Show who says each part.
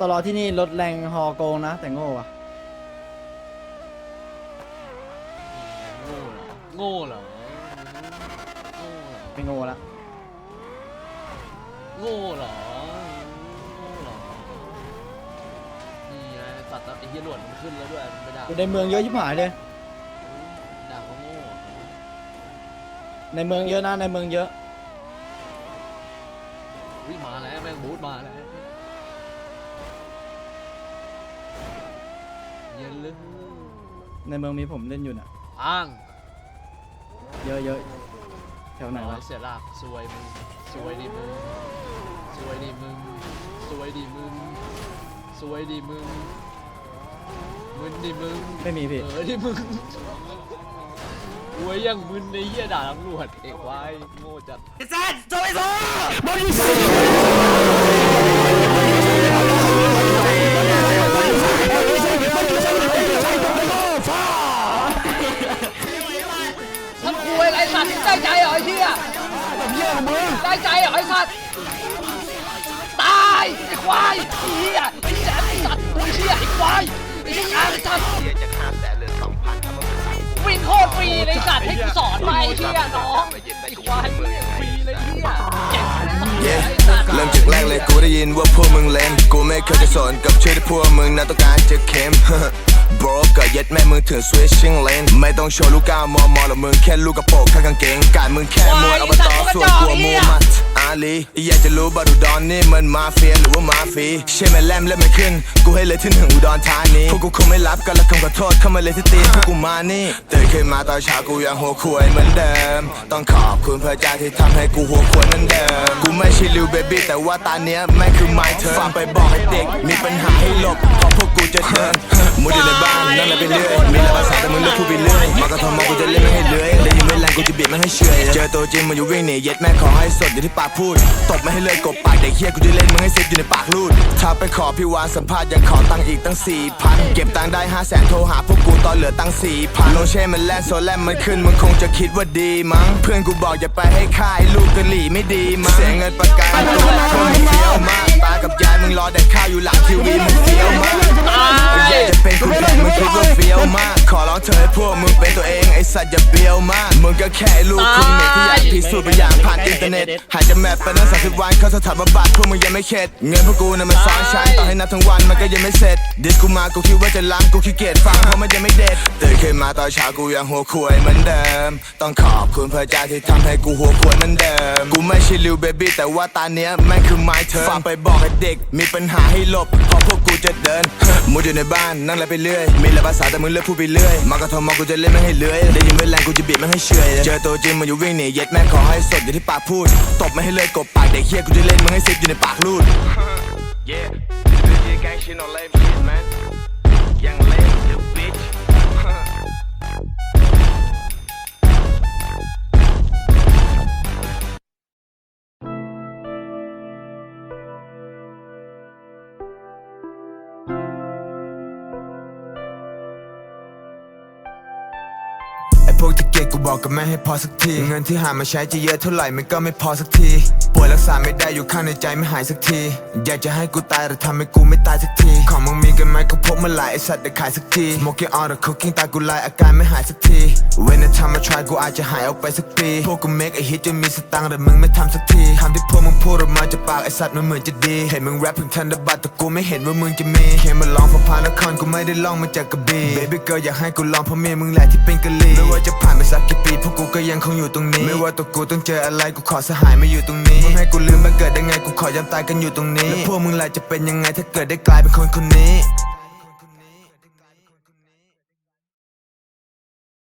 Speaker 1: ตลอดที่นี่รถแรงฮอโกงนะ แต่โง่อะ
Speaker 2: โง่เหรอโง่เหรอ
Speaker 1: ไม่โง่ละ
Speaker 2: โง่เหรอโง่เหรอนี่ไงสัตว์ไอ้เหี้ยหลวดมันขึ้นแล้วด้วยมันไปด่า
Speaker 1: อยู่ในเมืองเยอะชิบหายเลย
Speaker 2: ด่าเขาโง่เหรอ
Speaker 1: ในเมืองเยอะนะในเมืองเยอะ
Speaker 2: วิมาแล้วแม่งบูทมาแล้ว เย็นเลย
Speaker 1: ในเมืองมีผมเล่นอยู่น่ะ
Speaker 2: อ้าง
Speaker 1: เยอะเยอะแถวไหน
Speaker 2: เอา
Speaker 1: วะ
Speaker 2: เสียหลักสวยมึงสวยดิมึงสวยดิมึงสวยดิมึงสวยดิมึงมึนดิมึง
Speaker 1: ไม่มีพี่
Speaker 2: เออดิมึงหวยยังมึนในเหี้ยด่าตำรวจเอกวายโง่จัด
Speaker 3: ท ควายไอ้เหี้ยไอ้เหี้ยไอ้สัตว์ไอ้เหี้ยไอ้ควายไอ้เหี้ยไอ้สัตว์วิ่งโคตรฟรีเลยสัตว์ให้กูสอนไปไอ้เหี้ยน้องไอ้ควายฟรีเลยไอ้เหี้ยเจ็บไอ้สัตว์
Speaker 4: เริ่มจากแรกเลยกูได้ยินว่าพวกมึงเล่น กูไม่เคยจะสนกับชื่อที่พวกมึงนั้นต้องการจะเข้ม bro ก็เย็ดแม่มึงถึง switching lane ไม่ต้องโชว์ลูกก้าวมอมอหรอกมึงแค่ลูกกระโปรงข้างกางเกงการมึงแค่มวยอบตส่วนกูมูมัดอา ลีอยากจะรู้บัตรอุดรนี่มันมาเฟียหรือว่ามาฟีใช่ไหมแลมเล่นไม่ขึ้น กูให้เลยที่หนึ่งอุดรธานีพวกกูคงไม่รับกันและคำขอโทษเข้ามาเลยที่ตีพวกกูมานี่ตื่นขึ้นมาตอนเช้ากูยังหัวควยเหมือนเดิม ต้องขอบคุณพระเจ้าที่ทำให้กูหัวควยเหมือนเดิม กูไม่ใช่ลิวเบบี้แต่ว่าตาเนี้ยแม่งคือ my turn ฝากไปบอกให้เด็ก มีปัญหาให้หลบเพราะพวกกูจะเดินมุดอยู่ในบ้านนั่งเลยไปเรื่อยมีหลายภาษาแต่มึงเลือกพูดไปเรื่อยมากระทำมากูจะเล่นไม่ให้เลื้อยได้ยินไม่แรงกูจะบีบไม่ให้เฉอยเจอตัวจริงมันอยู่วิ่งหนีเย็ดแม่ขอให้สดอยู่ที่ปากพูดตบไม่ให้เลยกบปากเด็กเฮียกูจะเล่นมึงให้เซ็ตอยู่ในปากลูดถ้าไปขอพี่วานสัมภาษณ์ยังขอตังค์อีกตั้งสี่พันเก็บตังค์ได้ห้าแสนโทรหาพวกกูตอนเหลือตังค์สี่พันโลเช่มันแล่นโซแลมมันขึ้นมึงคงจะคิดว่าดีมั้ง เพื่อนกูบอกอย่าไปให้ค่ายลูกกะหลี่ไม่ดีมั้งเสียเงินประกันตัวคนมึงเฟี้ยวมากตากับยายมึงรอแดกข้าวอยู่หลังทีวีมึงเฟี้ยวมากอยากจะเป็นคุณเพชรมึงคิดว่าเฟี้ยวมาก ขอร้องเธอให้พวกมึงเป็นตัวเองไอ สัตว์อย่าเบี้ยวมากมึงก็แค่ลูกคุณเน็ตที่อยากพิสูจน์ไปอย่างผ่านอินเทอร์เน็ตหายจะแมปไปตั้งสามสิบวันเข้าสถานบำบัดพวกมึงยังไม่เข็ดเงินพวกกูน่ะมันซ้อนชั้นต่อให้นับทั้งวันมันก็ยังไม่เสร็จดิสกูมากูคิดว่าจะล้ำกูขี้เกียจฟังเพราะมันยังไม่เด็ดตื่นขึ้นมาตอนเช้ากูยังหัวควายเหมือนเดิม ต้องขอบคุณพระเจ้าที่ทำให้กูหัวควายเหมือนเดิมกูไม่ใช่ลิวเบบี้แต่ว่าตาเนี้ยแม่งคือ my turn ฝากไปบอกให้เด็กมีปัญหาให้หลบเพราะพวกกูจะเดินมุดอยู่ในบ้านนั่งเลยไปเรื่อยมีหลายภาษาแต่มึงเลือกพูดไปเรื่อยมากระทำมากูจะเล่นไม่ให้เลื้อยได้ยินไม่แรงกูจะบีบมันให้เฉอยเจอตัวจริงมันอยู่วิ่งหนีเย็ดแม่งขอให้สดอยู่ที่ปากพูดตบไม่ให้เลยกบปากเด็กเฮียกูจะเล่นมึงให้ซิปอยู่ในปากลูด Yeah, this is gang shit, no lame เกียดกูบอกกับแม่ให้พอสักที เงินที่หามาใช้จะเยอะเท่าไหร่มันก็ไม่พอสักที ป่วยรักษาไม่ได้อยู่ข้างในใจไม่หายสักที อยากจะให้กูตายแต่ทำให้กูไม่ตายสักที ของมึงมีกันไหมก็พกมาหลายไอสัตว์เดี๋ยวขายสักที Smoking all the cooking ตากูลายอาการไม่หายสักที When the time I try กูอาจจะหายออกไปสักปี พวกกู make a hit จนมีสตังค์แต่มึงไม่ทำสักทีทำ พูดออกมาจากปากไอสัตว์มันเหมือนจะดี เห็นมึงแรปถึงทันดบัตรแต่กูไม่เห็นว่ามึงจะมีแค่มาลองพอพานครกูไม่ได้ลองมาจากกระบี่ Baby girl อยากให้กูลองเพราะเมียมึงแหละที่เป็นกะลีไม่ว่าจะผ่านไปสักกี่ปีพวกกูก็ยังคงอยู่ตรงนี้ ไม่ว่าตัวกูต้องเจออะไรกูขอสหายมาอยู่ตรงนี้มึงให้กูลืมมาเกิดได้ไงกูขอยอมตายกันอยู่ตรงนี้แล้วพวกมึงแหละจะเป็นยังไงถ้าเกิดได้กลายเป็นคนคนนี้